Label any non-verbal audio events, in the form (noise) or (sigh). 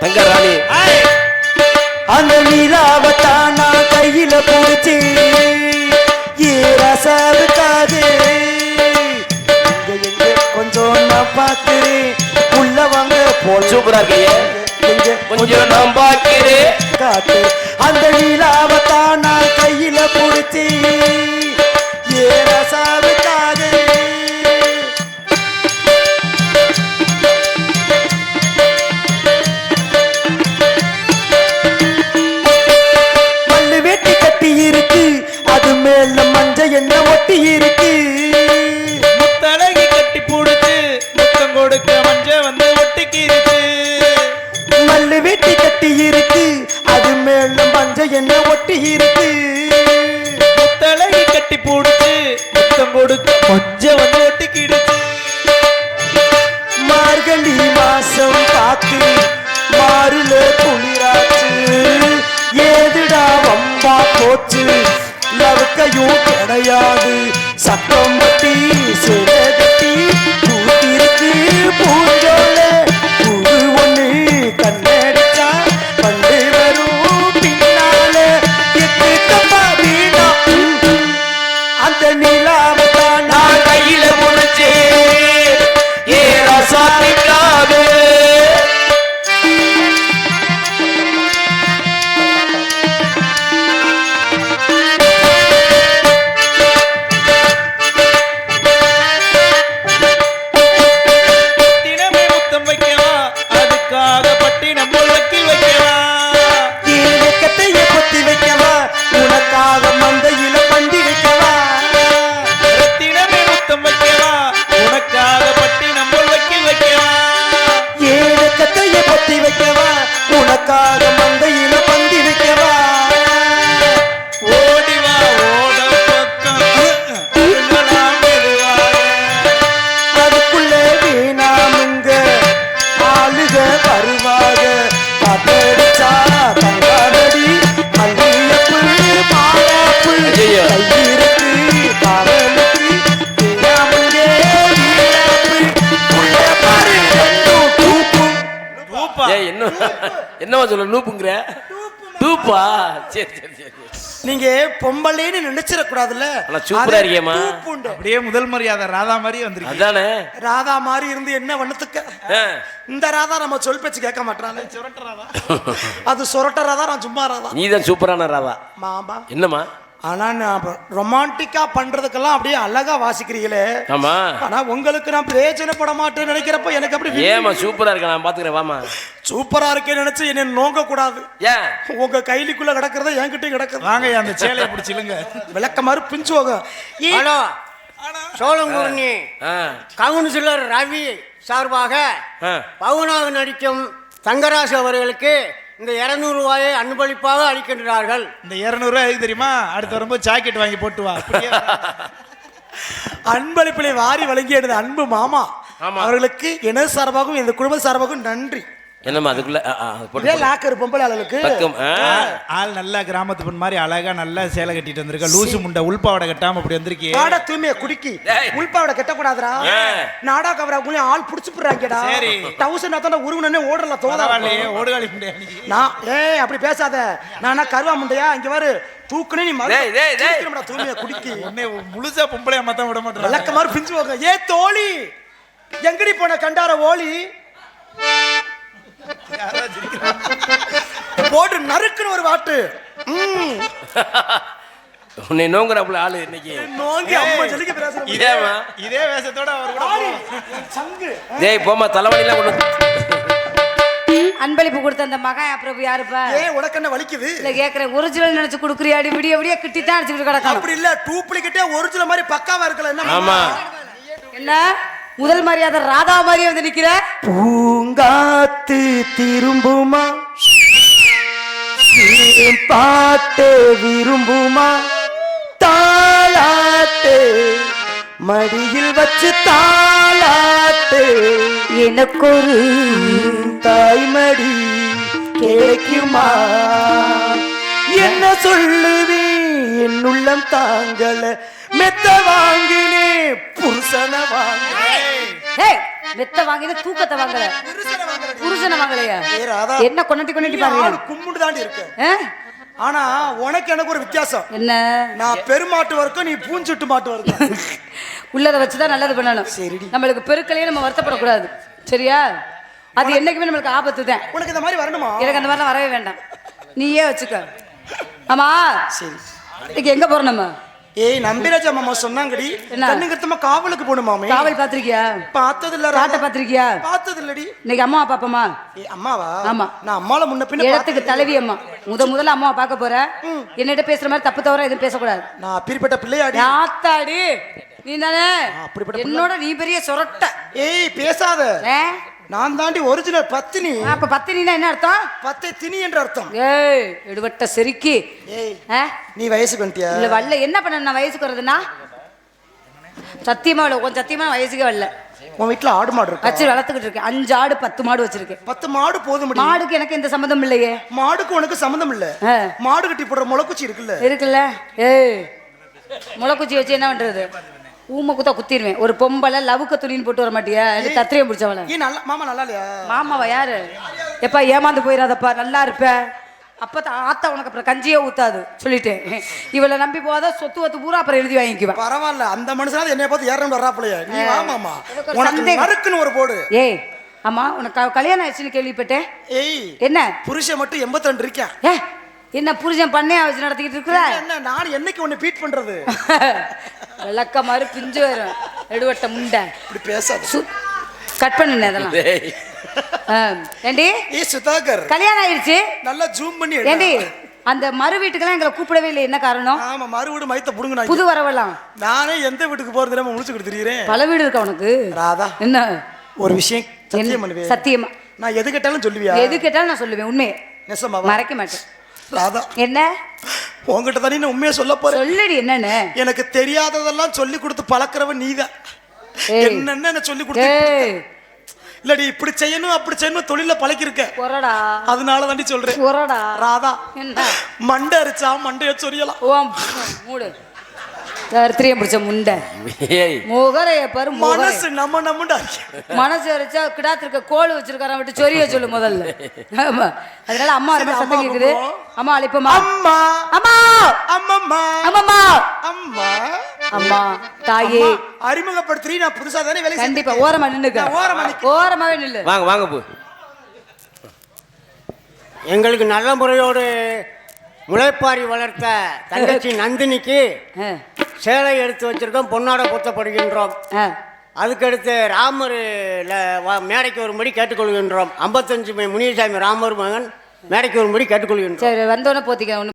தங்க ராணி அந்த நிலாவத்தான் கையில எங்க எங்க கொஞ்சம் நான் பார்க்கிறேன் உள்ள வாங்க போல சூப்பரா இருக்கையே எங்க கொஞ்சம் நான் பார்க்கிறேன் காட்டு அந்த நிலாவத்தான் கையில பிடிச்சி என்ன எண்ணெய் ஒட்டி இருக்கு முத்தழகி கட்டி போடுச்சு முத்தம் கொடுக்க கொஞ்சம் வந்து ஒட்டிக்கிடுச்சு. மார்கழி மாசம் காத்து மாறுல குளிராச்சு. ஏதுடா வம்பா போச்சு லவக்கையும் கிடையாது. சத்தம் பட்டி சில கட்டி பூத்திருக்கு பூஞ்சோல cara என்னவா சொல்ல நூப்புங்கிற டூப்பா சரி சரி சரி நீங்க பொம்பளைன்னு நினைச்சிடக்கூடாதுல்ல? ஆனா சூப்பரா இருக்கியேம்மா. அப்படியே முதல் மரியாதை ராதா மாதிரி வந்திருக்கு அதானே? ராதா மாதிரி இருந்து என்ன வண்ணத்துக்கு. இந்த ராதா நம்ம சொல் பேச்சு கேட்க மாட்டானே. அது சொரட்ட ராதா நான் சும்மா ராதா. நீதான் சூப்பரான ராதா. மாமா. என்னம்மா? ஆனா நான் ரொமான்டிக்கா பண்றதுக்கெல்லாம் அப்படியே அழகா வாசிக்கிறீங்களே. ஆமா. ஆனா உங்களுக்கு நான் பிரயோஜனப்பட மாட்டேன்னு நினைக்கிறப்ப எனக்கு அப்படி ஏமா சூப்பரா இருக்க? நான் பாத்துக்கிறேன் வாமா சூப்பரா இருக்கேன்னு நினைச்சு என்ன நோங்க கூடாது ஏன்? உங்க கைலிக்குள்ள கிடக்கிறத என்கிட்டயும் கிடக்குது. வாங்க அந்த சேலையை பிடிச்சிலுங்க விளக்க மாதிரி பிஞ்சுவாங்க ஏ, ஹலோ. சோழங்குருணி. ஆ, கவுன்சிலர் ரவி சார்பாக. பவுனாக நடிக்கும் தங்கராசு அவர்களுக்கு இந்த இருநூறு ரூபாயை அன்பளிப்பாக அளிக்கின்றார்கள். இந்த இருநூறுவா எதுக்கு தெரியுமா? அடுத்து வரும்போது ஜாக்கெட் வாங்கி போட்டு வா. அப்படியே. (laughs) அன்பளிப்பிலை வாரி வழங்கியது அன்பு மாமா. அவர்களுக்கு எனது சார்பாகவும் இந்த குடும்ப சார்பாகவும் நன்றி. என்னம்மா அதுக்குள்ள. லாக்கர் பொம்பளை ஆ. ஆள் நல்லா கிராமத்து பொண்ணு மாதிரி அழகா நல்லா சேலை கட்டிட்டு வந்திருக்க. லூசு முண்டை உள்பாவடை கட்டாம அப்படி வந்திருக்கே காட தூய்மைய குடிக்கி. உள்பாவோட கெட்டக்கூடாதுடா. ஏன்? நாடா கவரா குள்ளே ஆள் புடிச்சு போடுறாங்கடா. சரி. தௌசண்ட் அத்தனை உருவனே ஓடல தோதா. பரவாயில்லையே ஓடுகாலி முண்டை நீ? நான் ஏய் அப்படி பேசாத. நானா கருவா முண்டையா? இங்க வரு தூக்குனே நீ மறு டேய், டேய், டேய். குடிக்கணும்டா, தூய்மைய குடிக்கி. உன்னை முழுசா பொம்பளையா மத்தம் விட மாட்டேன் விளக்க மாதிரி பிஞ்சு போக ஏ தோழி எங்கடி போன கண்டார ஓலி? போட்டு நறுக்குன்னு ஒரு வாட்டு. ம். உன்னை நோங்குறாப்புல ஆளு இன்னைக்கு. நோங்கி அம்மா ஜலிக்க பேசுற இதேமா இதே வேஷத்தோட அவர் கூட. சங்கு. டேய் போமா தலைவலிலாம் கொண்டு அன்பளிப்பு கொடுத்த அந்த மகா பிரபு யாருப்பா? ஏன் உனக்கு என்ன வலிக்குது? இல்ல கேக்குறேன் ஒரிஜினல் நினைச்சு குடுக்குறியாடி விடிய விடிய கிட்டி தான் அடிச்சுக்கிட்டு கிடக்கணும் அப்படி இல்ல டூப்ளிகேட்டே ஒரிஜினல் மாதிரி பக்காவா இருக்கல என்ன ஆமா. என்ன? முதல் மரியாதை ராதா மாதிரியே வந்து நிக்கிற. பூங்காத்து திரும்புமா? பாட்டு விரும்புமா? தாளாட்டு மடியில் வச்சு தாளாட்டு. எனக்கொரு தாய்மடி கிடைக்குமா? என்ன சொல்லுவே? என் உள்ளம் தாங்கல. மெத்த வாங்கினே புருஷன வாங்க ஏய் மெத்த வாங்கின தூக்கத்தை வாங்கல. புருஷனை வாங்கல. புருஷனை வாங்கலையா. என்ன கொண்டாட்டி கொண்டாட்டி பாருங்க. கும்பிட்டு தாண்டி இருக்க? ஆனா உனக்கு எனக்கு ஒரு வித்தியாசம். என்ன? நான் பெருமாட்டு வரைக்கும் நீ பூஞ்சுட்டு மாட்டு வரைக்கும். (laughs) உள்ளதை வச்சுதான் நல்லது பண்ணணும். சரிடி. நம்மளுக்கு பெருக்கலையே நம்ம வருத்தப்படக்கூடாது. சரியா? அது என்னைக்குமே நம்மளுக்கு ஆபத்து தான் உனக்கு இந்த மாதிரி வரணுமா? எனக்கு அந்த மாதிரிலாம் வரவே வேண்டாம். நீயே வச்சுக்க. ஆமா? சரி. இன்னைக்கு எங்க போறோம் நம்ம? ஏய் நம்பிராஜா மாமா சொன்னாங்கடி? கண்ணுங்கத்தமா காவலுக்கு போகணுமாமே காவல் பாத்திருக்கியா பார்த்தது இல்ல காட்ட பாத்திருக்கியா பார்த்தது இல்லடி இன்னைக்கு அம்மாவை பாப்பமா அம்மாவா? ஆமா. நான் அம்மால முன்ன பின்ன இடத்துக்கு தலைவி அம்மா. முத முதல்ல அம்மாவை பார்க்க போற. என்னிட்ட பேசுற மாதிரி தப்பு தவிர எதுவும் பேசக்கூடாது. நான் அப்படிப்பட்ட பிள்ளையாடி. ஆத்தாடி நீ தானே? அப்படிப்பட்ட என்னோட நீ பெரிய சொரட்ட. ஏய் பேசாத? நான் தாண்டி ஒரிஜினல் பத்தினி. அப்ப பத்தினா என்ன அர்த்தம்? பத்தை திணி என்று அர்த்தம். ஏய் எடுவட்ட செருக்கி. ஏய்? நீ வயசுக்கு வந்துட்டியா? இல்ல வரல. என்ன பண்ண நான் வயசுக்கு வருதுன்னா சத்தியமா இல்ல கொஞ்சம் சத்தியமா வயசுக்கே வரல. உன் வீட்டுல ஆடு மாடு இருக்கா? வச்சு வளர்த்துக்கிட்டு இருக்கேன். அஞ்சு ஆடு பத்து மாடு வச்சிருக்கேன். பத்து மாடு போதும் மாடுக்கு எனக்கு எந்த சம்மந்தம் இல்லையே. மாடுக்கு உனக்கு சம்மந்தம் இல்ல. மாடு கட்டி போடுற முளைக்குச்சி இருக்குல்ல. இருக்குல்ல. ஏய் முளைக்குச்சி வச்சு என்ன பண்றது? ஊமை குத்தா குத்திடுவேன் ஒரு பொம்பளை லவுக்க துணின்னு போட்டு வர மாட்டியா? எனக்கு தத்திரியம் பிடிச்சவள. ஏய் நல்லா மாமா நல்லா இல்லையா? மாமாவா யாரு? எப்பா ஏமாந்து போயிடாதப்பா நல்லா இருப்ப. அப்பதான் ஆத்தா உனக்கு அப்புறம் கஞ்சியே ஊத்தாது சொல்லிட்டேன். இவளை நம்பி போகாத சொத்து வத்து பூரா அப்புறம் எழுதி வாங்கிக்குவேன் பரவாயில்ல அந்த மனுஷனாவது என்னைய பார்த்து ஏறணும் வர்றாப்புலையே நீ வா மாமா. எனக்கு ஒரு உனக்கு சந்தேகம். நறுக்குன்னு ஒரு போடு. ஏய் ஆமா உனக்கு கல்யாணம் ஆயிடுச்சுன்னு கேள்விப்பட்டேன். ஏய் என்ன? புருஷன் மட்டும் எண்பத்தி ரெண்டு இருக்கேன். ஏ என்ன புருஷன் பண்ணையா வச்சு நடத்திக்கிட்டு இருக்கிற என்ன நான் என்னைக்கு உன்னை பீட் பண்றது? (laughs) விளக்க மாதிரி பிஞ்சு வரும். எடுவட்ட முண்டை. இப்படி பேசாத. கட் பண்ணுனே அதெல்லாம். ஏண்டி? ஏய் சுதாகர். கல்யாணம் ஆயிடுச்சு நல்லா ஜூம் பண்ணி. ஏண்டி? அந்த மறு வீட்டுக்கெல்லாம் எங்களை கூப்பிடவே இல்லை என்ன காரணம்? ஆமா மறுவீடு மைத்த புடுங்க புது வரவெல்லாம். நானே எந்த வீட்டுக்கு போறது தெரியாம முடிச்சுக்கிட்டு தெரியுறேன் பல வீடு இருக்கா உனக்கு? ராதா என்ன? ஒரு விஷயம் சத்தியம்? பண்ணுவேன். சத்தியமா? நான் எது கேட்டாலும் சொல்லுவியா? எது கேட்டாலும் நான் சொல்லுவேன் உண்மையை. மறைக்க மாட்டேன். ராதா. என்ன? உன்கிட்ட தானே நான் உண்மையை சொல்ல போறேன். சொல்லுடி என்னன்னு. எனக்கு தெரியாததெல்லாம் சொல்லி கொடுத்து பழக்கிறவன் நீதான் ஏய். என்னென்ன சொல்லி கொடுத்து ஏய். இல்லடி இப்படி செய்யணும் அப்படி செய்யணும் தொழில பழக்கிருக்க பொறடா. அதனால தாண்டி சொல்றேன். பொறடா. ராதா என்ன? மண்டை அரிச்சா மண்டைய சொரியலாம். ஓம் மூடு. தரித்திரியம் பிடிச்ச முண்டை. ஏய். முகரைய பாரு மனசு நம்ம நம்மண்டா மனசு வரைச்சா கிடாத்திருக்க கோல் வச்சிருக்காரன் விட்டு சொரிய சொல்லு முதல்ல. ஆமா. அதனால அம்மா ரொம்ப சத்தம் அம்மா கேக்குது. அம்மா அழைப்பமா? அம்மா. அம்மா! அம்மம்மா. அம்மம்மா! அம்மா. அம்மா தாயே. அறிமுகப்படுத்துறீ நான் புதுசா தானே வேலை கண்டிப்பா ஓரமா நின்னுக்க நான் ஓரமா நிக்க- ஓரமாவே நில்லு. வாங்க வாங்க போ. எங்களுக்கு நல்ல முறையோடு முளைப்பாரி வளர்த்த தங்கச்சி (laughs) நந்தினிக்கு சேலை எடுத்து வச்சிருக்கோம் பொன்னாட குத்தப்படுகின்றோம். அதுக்கடுத்து ராமர் மேடைக்கு வரும்படி கேட்டுக்கொள்கின்றோம். ஐம்பத்தஞ்சு முனியசாமி ராமர் மகன் மேடைக்கு வரும்படி கேட்டுக்கொள்கின்றோம். சரி வந்தோடனே போத்திக்க